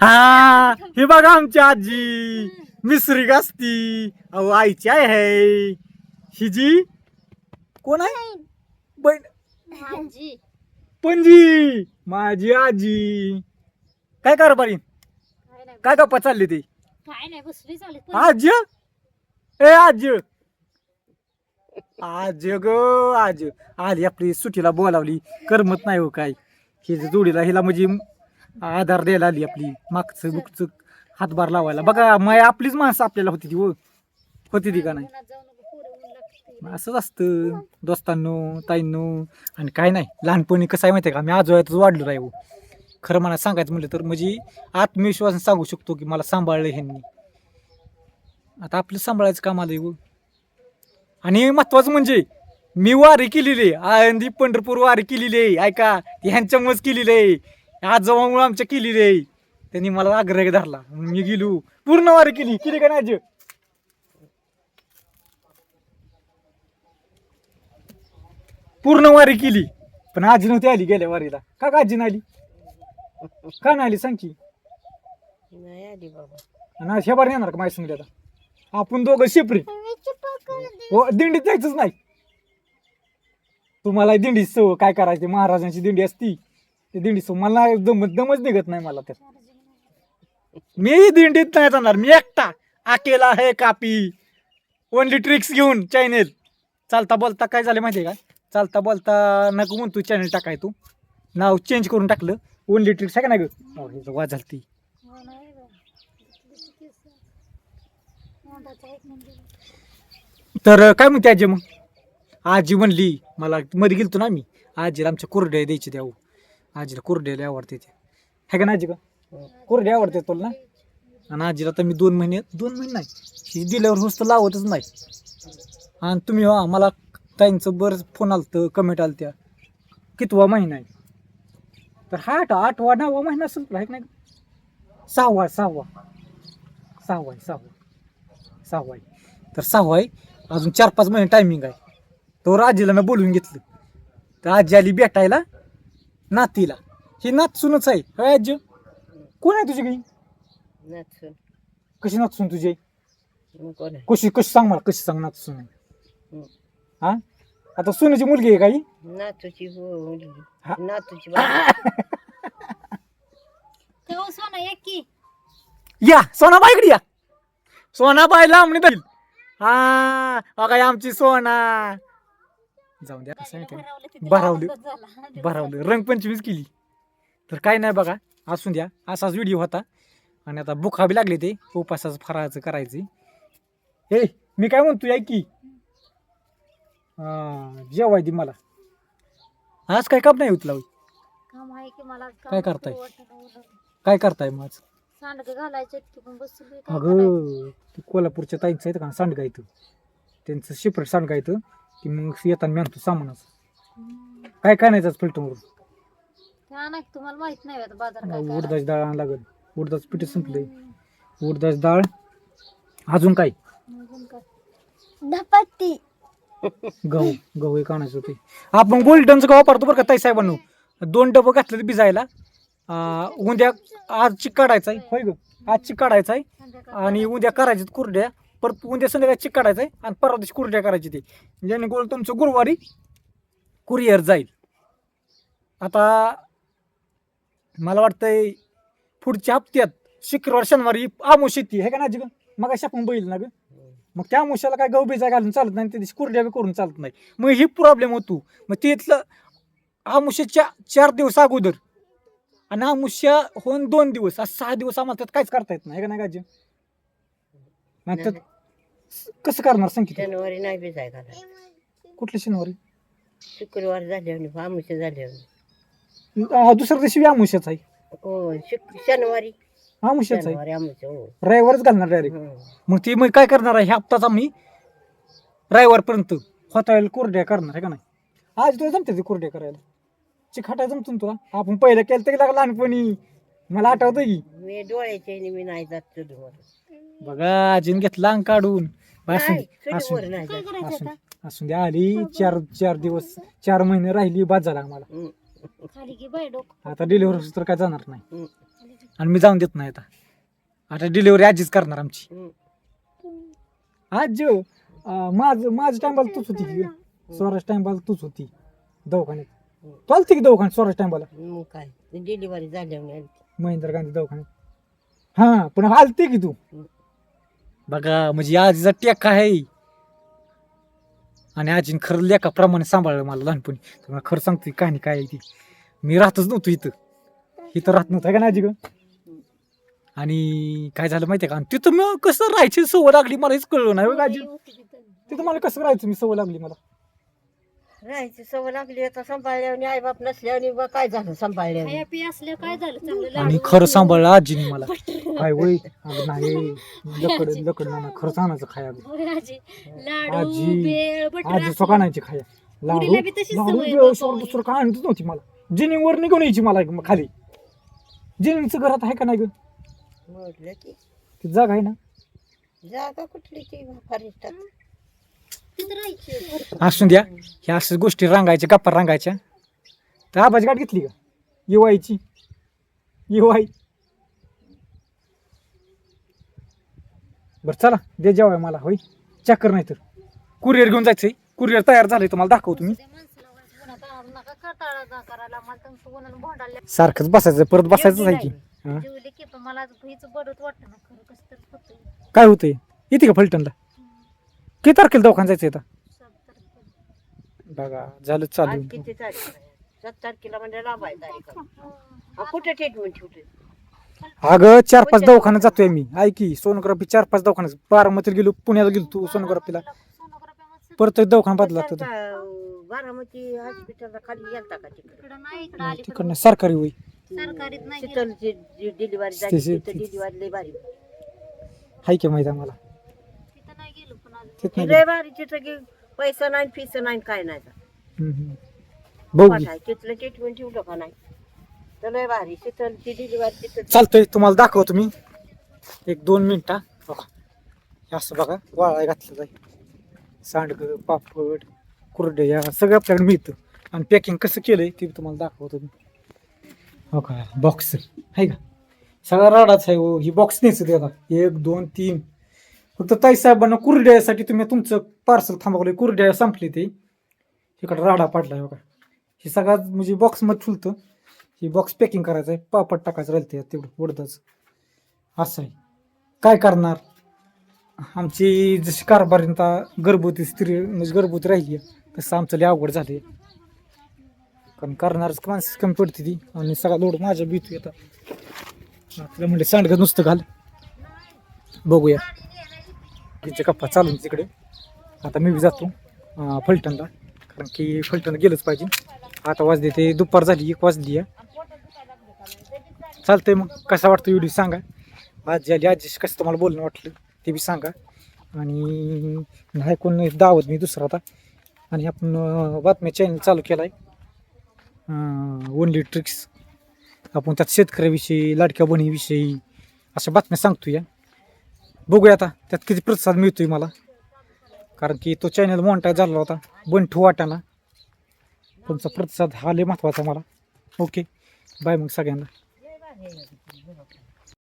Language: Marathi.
हा हे बघा आमची आजी. मिसरी असती अहो आईची आहे. है ही जी कोण आहे? बहीण. पणजी. माझी आजी. काय कारभारी काय नाही काय गप्पा चालली ती? काय नाही बसली चालेल. आज? ए आज. आज ग आज. आली आपली सुट्टीला बोलावली. करमत नाही हो काय. ही जी जोडीला हिला म्हणजे आधार द्यायला आली आपली मागचं बुकचं हातभार लावायला. बघा माय आपलीच माणसं आपल्याला होती ती हो. होती ती का नाही? असंच असतं. दोस्तांनो ताईंनो आणि काय नाही लहानपणी कसं आहे माहिती आहे का? मी आजोळ्यातच वाढलो नाही हो. खरं मला सांगायचं म्हटलं तर म्हणजे आत्मविश्वासाने सांगू शकतो की मला सांभाळलं ह्यांनी. आता आपलं सांभाळायचं काम आलं हो. आणि महत्वाचं म्हणजे मी वारी केलेली आहे. पंढरपूर वारी केलेली आहे ऐका. ह्यांच्यामुळेच केलेली आहे. आजोबामुळे आमच्या केलेली आहे त्यांनी मला आग्रह धरला. मी गेलो. पूर्ण वारी केली. केली का नाही? पूर्ण वारी केली. पण आजी नव्हती आली गेल्या वारीला. का का आजी नाही आली? का नाही आली? सांग की. नाही आली बाबा. आणि आज ह्या बार येणार का सांगली आता आपण दोघं शिपरी हो दिंडीत जायचंच नाही. तुम्हाला दिंडी सव काय करायची? महाराजांची दिंडी असती. ते दिंडी मला एकदम दमच निघत नाही मला त्यात मी दिंडीत नाही जाणार. मी एकटा. अकेला आहे कापी. ओनली ट्रिक्स घेऊन चॅनेल चालता बोलता काय झालं माहिती आहे का? चालता बोलता नको म्हणतो चॅनल टाकाय तू. नाव चेंज करून टाकलं. ओनली ट्रिक्स आहे का नाही गं? अहो, वाज झाली ती तर काय म्हणते आजी मग? आजी म्हणली मला मध्ये गेलतो ना मी आजीला आमच्या कोरड्या द्यायची द्यावं हो. आजीला कुरड्याला आवडते ते. है का ना आजी का कुरडे आवडते तुला ना? आणि आजीला तर मी दोन महिने दोन महिने नाही ही दिल्यावर नुसतं लावतच नाही. आणि तुम्ही हा मला ताईंचं बरंच फोन आलतं कमेंट आलत्या. कितवा महिना आहे? तर हा आठ आठवा नववा महिना असेल तुला, का नाही सहावा सहावा. सहावा आहे, सहावा. सहावा आहे. तर सहावा आहे. अजून चार पाच महिने टायमिंग आहे. तो आजीला मी बोलवून घेतलं. तर आजी आली भेटायला. नातीला. ही नात सुनच आहे. होय आजी कोण आहे तुझी काही नाचून कशी नात सुन तुझी? मग कोण आहे? कशी कशी सांग मला कशी सांग नात सुन? आहे हं. आता सुनाची मुलगी आहे काही? नातूची हो मुलगी. हा. नातूची बाबा तेव्हा सोना एक की. या सोनाबाईकडे या. सोनाबाई लांबणी जाईल हा बघा आमची सोना. जाऊ द्या कसं आहे ते. भरावलं भरावलं. रंगपंचमीच केली. तर काय नाही बघा असून द्या. असाच व्हिडिओ होता. आणि आता बुखा बी लागले ते उपासाचं फराळाचं करायचे. ए मी काय म्हणतो ऐक की. हा, जेवाय दे मला. आज काय काम नाही होत आहे काय करताय? काय करताय मग आज? सांडगे घालायचे? अगं ते कोल्हापूरच्या ताईंचं आहेत का? सांडगा इथं त्यांचं शिपरेट सांडगा इथं की मग येताना मी आणतो सामानाचं हम्म. काय काय नाही प्लेटवरून त्या नाही तुम्हाला माहीत नाही आता बाजार काय काय उडदाची डाळ आणायला लागेल. उडदाचं पीठ संपलंय. उडदाची डाळ अजून काय? अजून काय? धपाटी. गहू. गहू एक आणायचं होते. आपण गोल्डनचं गहू वापरतो बरं का ताई साहेबांनो. दोन डबं घातलं भिजायला. अं, उद्या आज चिक काढायचा आहे. होय ग? आज चिक काढायचा आहे. संध्याकाळी आणि उद्या करायचे कुरड्या. परत उद्या संध्याकाळी चिक काढायचं आहे आणि परवा दिवशी कुरड्या करायची ते. जेणेकरून तुमचं गुरुवारी कुरिअर जाईल. आता मला वाटतंय पुढच्या हप्त्यात शुक्रवार शनिवारी आमोश येते. हे का ना जिकन मग अशा पण बैल ना ग? मग त्या मुशाला काय गहू घालून चालत नाही त्या दिवशी कुरड्या बी करून चालत नाही. मग ही प्रॉब्लेम होतो. मग तिथलं आमुष्याच्या चार दिवस अगोदर आणि आमुष्या होऊन दोन दिवस आज सहा दिवस आम्हाला त्यात काहीच करता येत नाही. का नाही गाजी जे कसं करणार संकेत शनिवारी नाही भिजाय घालाय कुठल्या शनिवारी? शुक्रवार झाल्यावर आमुष्य झाल्यावर अं, दुसऱ्या दिवशी बी आमुष्याच आहे. हो शुक शनिवारी. आमुष्याच आहे. शनिवारी आमुष्य हो. रविवारच घालणार डायरेक्ट हं. मग ती मग काय करणार आहे ह्या हप्ताच आम्ही रविवारपर्यंत होता कुरड्या करणार आहे का नाही? आज तुला जमते ते कुरड्या करायला. चिखाटा जमतो ना तुला. आपण पहिलं केलं तर लागला लहानपणी. मला आठवतं की. मी डोळ्याच्या ह्याने मी नाही जात चुलीवर बघा आजीन घेतला अंग काढून. असून चुलीवर असून नाही काय जात. करायचं असून आता? असून द्या आली चार चार दिवस चार महिने राहिली बाद झाला आम्हाला. खाली की बाय डोकं. आता डिलिव्हरी तर काय जाणार नाही. आणि मी जाऊन देत नाही आता. आता डिलिव्हरी आजीच करणार आमची. आजी हो, माझं माझं टाइमबाला तूच होती की? स्वराज टाइमबाला तूच होती. दवाखान्यात. तू आलती की दवाखान्यात स्वराज मग काय? डिलिव्हरी झाल्यावर आली महेंद्र गांधी दवाखान्यात. हा पण आलते की तू? बघा म्हणजे आजीचा टेका आहे. आणि आजीने खरं लेखाप्रमाणे सांभाळलं मला लहानपणी. तुम्हाला खरं सांगतो कहाणी काय आहे ती. मी राहतच नव्हतो इथं. इथं राहत नव्हतं का ना आजी ग? आणि काय झालं माहितीये का? आणि तिथं मग कसं राहायची सवय लागली मला हेच कळलं नाही बघ आजी. तिथं मला कसं राहायचं मी सवय लागली मला? राहायची सवय लागली आता सांभाळल्यावर आई बाप नसल्यावर बा काय झालं सांभाळल्यावर. खाया पिया असलं काय झालं? चांगलं आणि खरं सांभाळलं आजीने मला. काय वय अगं नाही लकड लकड ना खरंच आणायचं खाया आजी. लाडू आजी- बटर. स्वतः आणायची खाया. लाडू? पुरीला बी तशीच लाडू सवय सोड-. दुसरं काय आणतच नव्हती मला. जिनिंगवर निघून यायची मला खाली. जिनिंगचं घरात आहे का नाही ग? म्हटलं की. ती जागा आहे ना? जागा कुठली ती. असून द्या ह्या अशा गोष्टी रांगायच्या गप्पा रांगायच्या. तर आबाची गाठ घेतली का युवाईची युवाई बरं चला दे जेवाय मला होय? चक्कर नाही तर. कुरिअर घेऊन जायचंय. कुरिअर तयार झालंय तुम्हाला दाखवतो मी. सारखंच बसायचं परत बसायचंच आहे की हा. काय होतंय? येते का फलटणला? किती तारखेला दवाखाना जायचं आता. बघा झालं चालू. किती तारीख आहे? सात तारखेला म्हणजे तारीख. हा, कुठे ट्रीटमेंट ठेवते अगं चार पाच दवाखान्यात जातोय मी. ऐकी सोनोग्राफी चार पाच दवाखान्यात. बारामतीला गेलो पुण्याला गेलो तू सोनोग्राफीला. सोनोग्राफी परत एक दवाखाना बदला तर बारामती हॉस्पिटलला खाली गेलता का तिकडे? इकडं नाही इकडं आली तिकडनं सरकारी होई. सरकारीत नाही गेलं. शीतलची डिलिव्हरी झाली शी- तिथं डिलिव्हरी लय भारी. हाय की माहिती आम्हाला तिथं नाही गेलो पण अजून. तिथं ती नाही लय भारी तिथं की पैसा नाही फीस नाही काय नाही. बघू. तिथलं ट्रीटमेंट ठेवलं का नाही? लय भारी. शीतलची डिलिव्हरी तिथं तुम्हाला दाखवतो मी. एक दोन मिनिटा बघा. हे असं बघा वाळा घातलं जाईल सांडग पापड कुरडया सगळं आपल्याकडे मिळतं. आणि पॅकिंग कसं केलंय ते तुम्हाला दाखवतो मी. हो का? बॉक्स आहे का? सगळा राडाच आहे हो. ही बॉक्स न्यायचं त्याला एक दोन तीन. फक्त ताई साहेबांना कुरड्यासाठी तुम्ही तुमचं पार्सल थांबवलंय. कुरड्या संपली ते. इकडं राडा पाडला हो का हे सगळा म्हणजे बॉक्समध्ये ठुलतं ही बॉक्स पॅकिंग करायचं आहे. पापड टाकायचं राहिलं ते तेवढं उडदाच असं आहे. काय करणार? आमची जशी कारभारीता गर्भवती स्त्री म्हणजे गर्भवती राहिली आहे, तसं आमचं लय अवघड झाले कारण करणारच माणसं कमी पडते ती? आणि सगळा लोड माझ्या भीती येतात आपल्या म्हणजे सांडगं नुसतं घाल. बघूया. तिचे कप्पा चालून तिकडे. आता मी बी जातो फलटणला. कारण की फलटण गेलंच पाहिजे. आता वाजले ते दुपार झाली एक वाजली आहे. चालतंय मग. कसा वाटतो व्हिडिओ सांगा. आजी आली आजी कसं तुम्हाला बोलणं वाटलं ते बी सांगा. आणि नाही कोण दावत मी दुसरा आता. आणि आपण बातम्या चॅनल चालू केला आहे ओनली ट्रिक्स आपण त्यात शेतकऱ्याविषयी लाडक्या बहिणीविषयी अशा बातम्या सांगतो या बघूया आता त्यात किती प्रतिसाद मिळतोय मला. कारण की तो चॅनल मोठा झाला होता बंठू वाटाणा. तुमचा प्रतिसाद हा लय महत्त्वाचा मला. ओके बाय मग सगळ्यांना.